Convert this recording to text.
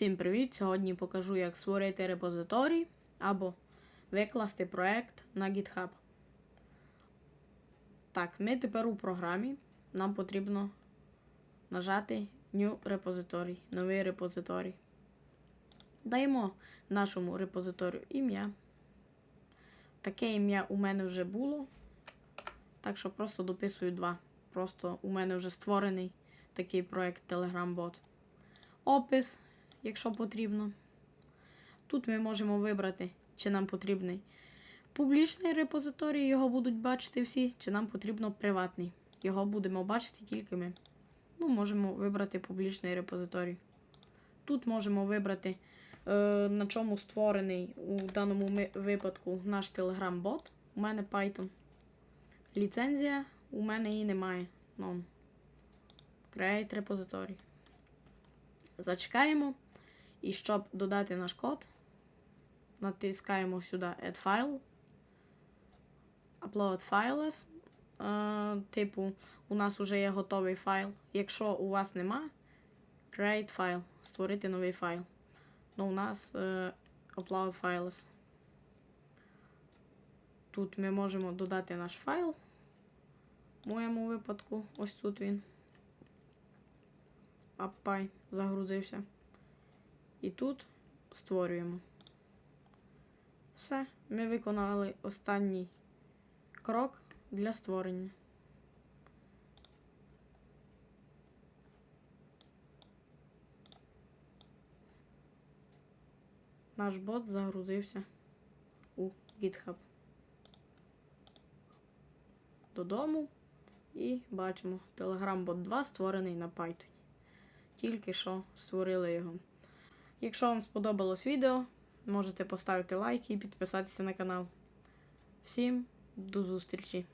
Всім привіт! Сьогодні покажу, як створити репозиторій або викласти проект на GitHub. Так, ми тепер у програмі. Нам потрібно нажати New Repository, новий репозиторій. Даємо нашому репозиторію ім'я. Таке ім'я у мене вже було. Так що просто дописую два. Просто у мене вже створений такий проект Telegram-бот. Опис, якщо потрібно. Тут ми можемо вибрати, чи нам потрібний публічний репозиторій, його будуть бачити всі, чи нам потрібно приватний. Його будемо бачити тільки ми. Ну, можемо вибрати публічний репозиторій. Тут можемо вибрати, е, на чому створений у даному випадку наш Telegram-бот. У мене Python. Ліцензія у мене її немає. Ну, Create репозиторій. Зачекаємо. І щоб додати наш код, натискаємо сюди Add File. Upload Files. Е, типу, у нас вже є готовий файл. Якщо у вас нема, Create File. Створити новий файл. Ну, у нас е, Upload Files. Тут ми можемо додати наш файл. В моєму випадку, ось тут він. Аппай загрузився. І тут створюємо. Все, ми виконали останній крок для створення. Наш бот загрузився у GitHub. Додому. І бачимо, Telegram Bot 2 створений на Python. Тільки що створили його. Якщо вам сподобалось відео, можете поставити лайк і підписатися на канал. Всім до зустрічі!